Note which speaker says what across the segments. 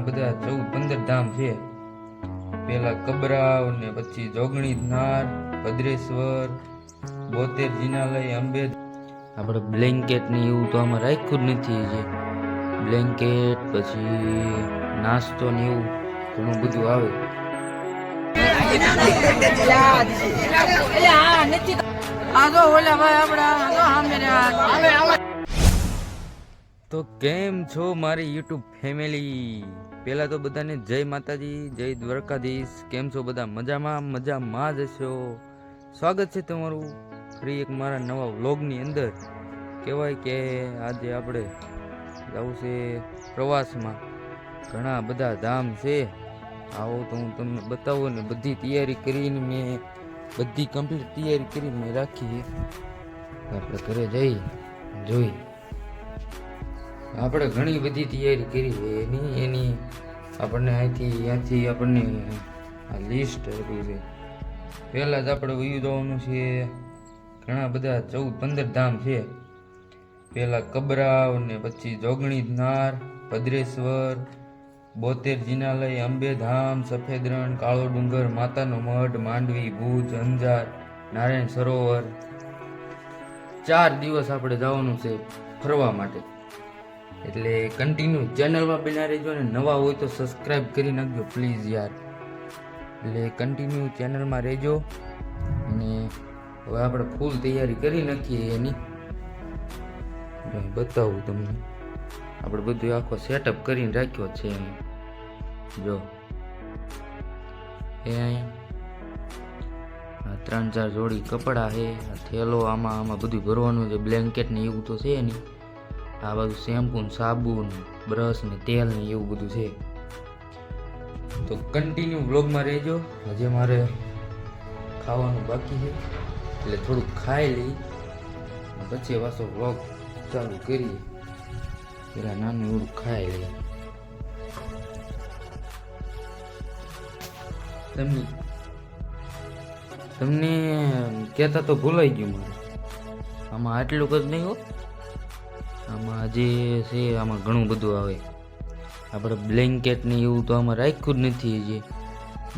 Speaker 1: ઘણા બધા ચૌદ પંદર ધામ છે. પેલા કબરાવ ને પછી જોગણી નાર ભદ્રેશ્વર બોતેર જિનાલય અંબે આપણે બ્લેન્કેટ ને એવું તો આમાં રાખ્યું જ નથી જે બ્લેન્કેટ પછી નાસ્તો ને એવું ઘણું બધું આવે. તો કેમ છો મારી યુટ્યુબ ફેમિલી? પહેલાં તો બધાને જય માતાજી, જય દ્વારકાધીશ. કેમ છો બધા? મજામાં? મજામાં જ છો? સ્વાગત છે તમારું ફરી એક મારા નવા વ્લોગની અંદર. કહેવાય કે આજે આપણે જવું છે પ્રવાસમાં. ઘણા બધા ધામ છે. આવો તો હું તમને બતાવું ને બધી તૈયારી કરીને મેં, બધી કમ્પ્લીટ તૈયારી કરી મેં રાખી. આપણે ઘરે જઈ, જોઈ. આપણે ઘણી બધી તૈયારી કરી છે. એની એની આપણને અહીંથી અહીંયાથી આપણને આ લિસ્ટ આપી છે. પહેલાં જ આપણે વયું જવાનું છે. ઘણા બધા ચૌદ, પંદર ધામ છે. પહેલાં કબરાવ ને પછી જોગણી નાર ભદ્રેશ્વર, બોતેર જિનાલય અંબેધામ સફેદ રણ, કાળો ડુંગર, માતાનો મઢ, માંડવી, ભુજ, અંજાર, નારાયણ સરોવર. ચાર દિવસ આપણે જવાનું છે ફરવા માટે. એટલે કન્ટિન્યુ ચેનલમાં બિના રહેજો ને નવા હોય તો સબસ્ક્રાઈબ કરી નાખજો પ્લીઝ યાર. એટલે કન્ટિન્યુ ચેનલમાં રહેજો અને હવે આપણે ફૂલ તૈયારી કરી નાખીએ એની. બતાવું તમને. આપણે બધું આખો સેટઅપ કરીને રાખ્યો છે જો. એ આ ત્રણ ચાર જોડી કપડાં છે, આ થેલો આમાં આમાં બધું ભરવાનું છે બ્લેન્કેટ ને એવું તો છે નહીં. આ બધું શેમ્પૂ ને સાબુ બ્રશ ને તેલ ને એવું બધું છે. તો કન્ટિન્યુ બ્લોગમાં રહેજો. હજે મારે ખાવાનું બાકી છે. એટલે થોડુંક ખાઈ લઈ પછી પાછો વ્લોગ ચાલુ કરીએ. પેલા નાનું એવું ખાઈ લઈએ. તમને તમને કહેતા તો ભૂલાઈ ગયું મારે આમાં આટલું જ નહીં હો. આમાં જે છે, આમાં ઘણું બધું આવે. આપણે બ્લેન્કેટની એવું તો આમાં રાખ્યું જ નથી જે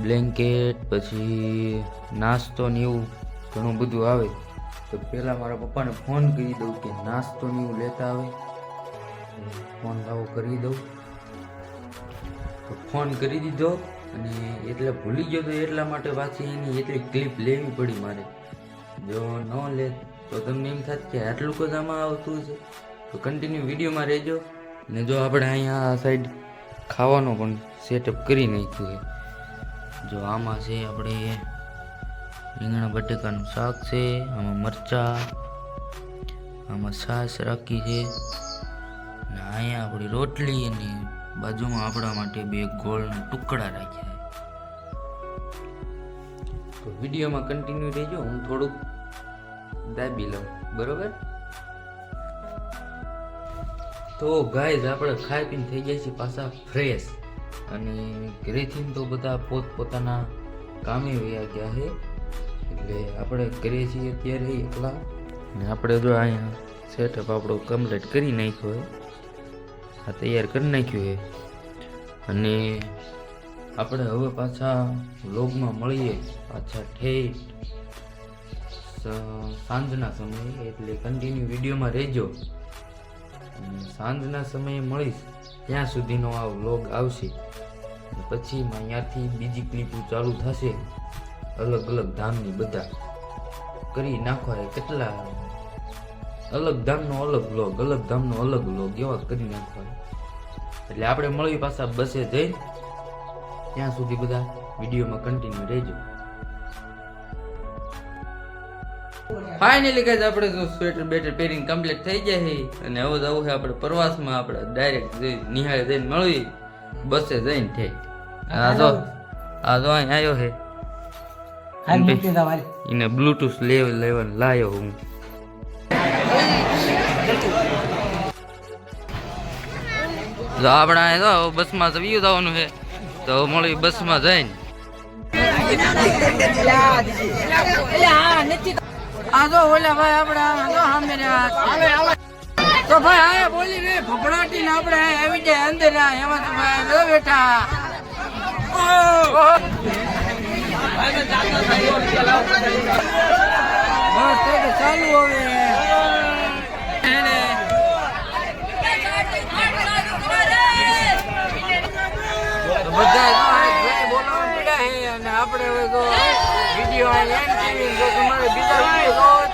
Speaker 1: બ્લેન્કેટ પછી નાસ્તો ને એવું ઘણું બધું આવે. તો પહેલાં મારા પપ્પાને ફોન કરી દઉં કે નાસ્તો ને એવું લેતા આવે. ફોન લાવો કરી દઉં. તો ફોન કરી દીધો અને એટલે ભૂલી ગયો તો એટલા માટે પાછી એની એટલી ક્લિપ લેવી પડી મારે. જો ન લે તો તમને એમ થાત કે આટલું જ આમાં આવતું છે તો કન્ટિન્યુ વિડીયોમાં રહેજો. ને જો આપણે અહીંયા આ સાઈડ ખાવાનો પણ સેટઅપ કરી નાખ્યું છે. જો આમાં છે આપણે રીંગણા બટેકાનું શાક છે, આમાં મરચાં, આમાં છાશ રાખી છે. ને અહીંયા આપણી રોટલી અને બાજુમાં આપણા માટે બે ગોળના ટુકડા રાખ્યા તો વિડીયોમાં કન્ટિન્યુ રહેજો. હું થોડુંક દાબી લઉં. બરોબર? તો ગાઈઝ આપણે ખાઈ પીને થઈ ગયા છીએ પાછા ફ્રેશ અને ઘરેથી તો બધા પોત પોતાના કામે વયા ગયા છે. એટલે આપણે કરીએ છીએ અત્યારે એકલા. ને આપણે જો અહીંયા સેટઅપ આપણો કમ્પ્લીટ કરી નાખ્યો છે. આ તૈયાર કરી નાખ્યું છે. અને આપણે હવે પાછા વ્લોગમાં મળીએ. પાછા ઠેઠ સાંજના સમયે. એટલે કન્ટિન્યુ વિડીયોમાં રહેજો. અને સાંજના સમયે મળીશ. ત્યાં સુધીનો આ વ્લોગ આવશે. પછી અહીંયાથી બીજી ક્લિપો ચાલુ થશે. અલગ અલગ ધામની બધા. કરી નાખવા કેટલા. અલગ ધામનો અલગ વ્લોગ, અલગ ધામનો અલગ વ્લોગ એવા કરી નાખવા એટલે આપણે મળી પાછા બસે જઈ ત્યાં સુધી બધા વિડીયોમાં કન્ટિન્યુ રહેજો. ફાઇનલી ગાઈઝ આપણે જો સ્વેટર બેટર પહેરીને કમ્પ્લીટ થઈ જાય છે. અને હવે જવું છે આપણે પ્રવાસમાં. આપણે ડાયરેક્ટ જઈ નિહાળે જઈને મળવી બસે જઈને થઈ. આ જો આ જો અહીં આવ્યો છે. એને બ્લૂટૂથ લેવલ લેવન લાયો હું. જો આપણે અહીંયા તો બસમાં જવી જવાનું છે. તો મળી બસમાં જઈને.
Speaker 2: આ તો ઓલા ભાઈ આપણે સામે રહ્યા
Speaker 1: તો ભાઈ આ બોલી રે ફફડાટી ને આપણે આવી જાય અંદર આ એમાં તો ભાઈ ન બેઠા. ચાલુ હવે. બધા બોલાવવા અને આપણે હવે તો વીડિયો એન્ડ કરી જો તમારે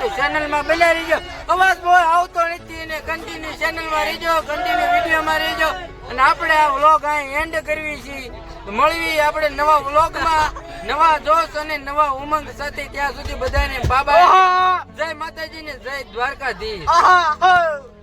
Speaker 1: જોવો ચેનલમાં બન્યા રહીજો. અવાજ બહુ આવતો નથી અને કન્ટિન્યુ ચેનલમાં રહીજો કન્ટિન્યુ વિડીયોમાં રહીજો. અને આપણે આ વ્લોગ અહીં એન્ડ કરવી છીએ મળવી આપણે નવા વ્લોગમાં નવા જોશ અને નવા ઉમંગ સાથે ત્યાં સુધી બધાને બાબા જય માતાજી ને જય દ્વારકાધીશ.